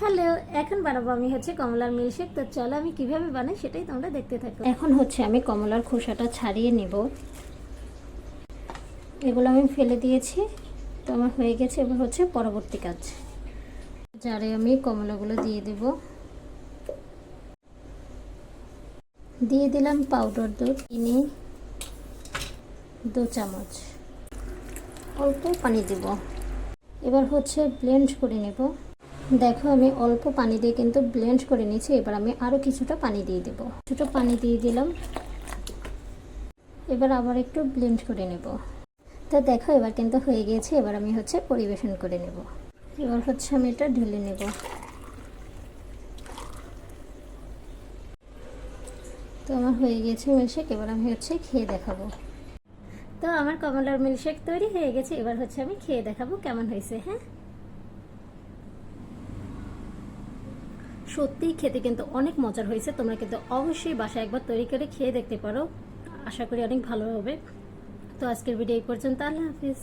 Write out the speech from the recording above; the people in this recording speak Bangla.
হ্যালো এখন বানাবো। আমি হচ্ছে কমলার মিল্কশেক। তো চলো আমি কীভাবে বানাই সেটাই তোমরা দেখতে থাকো। এখন হচ্ছে আমি কমলার খোসাটা ছাড়িয়ে নেব। এগুলো আমি ফেলে দিয়েছি। তো আমার হয়ে গেছে এবার হচ্ছে পরবর্তী কাজ। জারে আমি কমলাগুলো দিয়ে দেব। দিয়ে দিলাম পাউডার দুধ চিনি দু চামচ। অল্প পানি দেব। এবার হচ্ছে ব্লেন্ড করে নেব। দেখো, আমি অল্প পানি দিয়ে কিন্তু ব্লেন্ড করে নিয়েছি। এবার আমি আরও কিছুটা পানি দিয়ে দেব। কিছুটা পানি দিয়ে দিলাম। এবার আবার একটু ব্লেন্ড করে নেব। তা দেখো, এবার কিন্তু হয়ে গিয়েছে। এবার আমি হচ্ছে পরিবেশন করে নেব। এবার হচ্ছে আমি এটা ঢেলে নেব। তো আমার হয়ে গেছে মিল্কশেক এবার আমি হচ্ছে খেয়ে দেখাবো। তো আমার কমলার মিল্কশেক তৈরি হয়ে গেছে। এবার হচ্ছে আমি খেয়ে দেখাবো কেমন হয়েছে হ্যাঁ? সত্যিই খেতে কিন্তু অনেক মজার হয়েছে। তোমরা কিন্তু অবশ্যই বাসায় একবার তৈরি করে খেয়ে দেখতে পারো। আশা করি অনেক ভালো হবে। তো আজকের ভিডিও এই পর্যন্ত। আল্লাহ হাফিজ।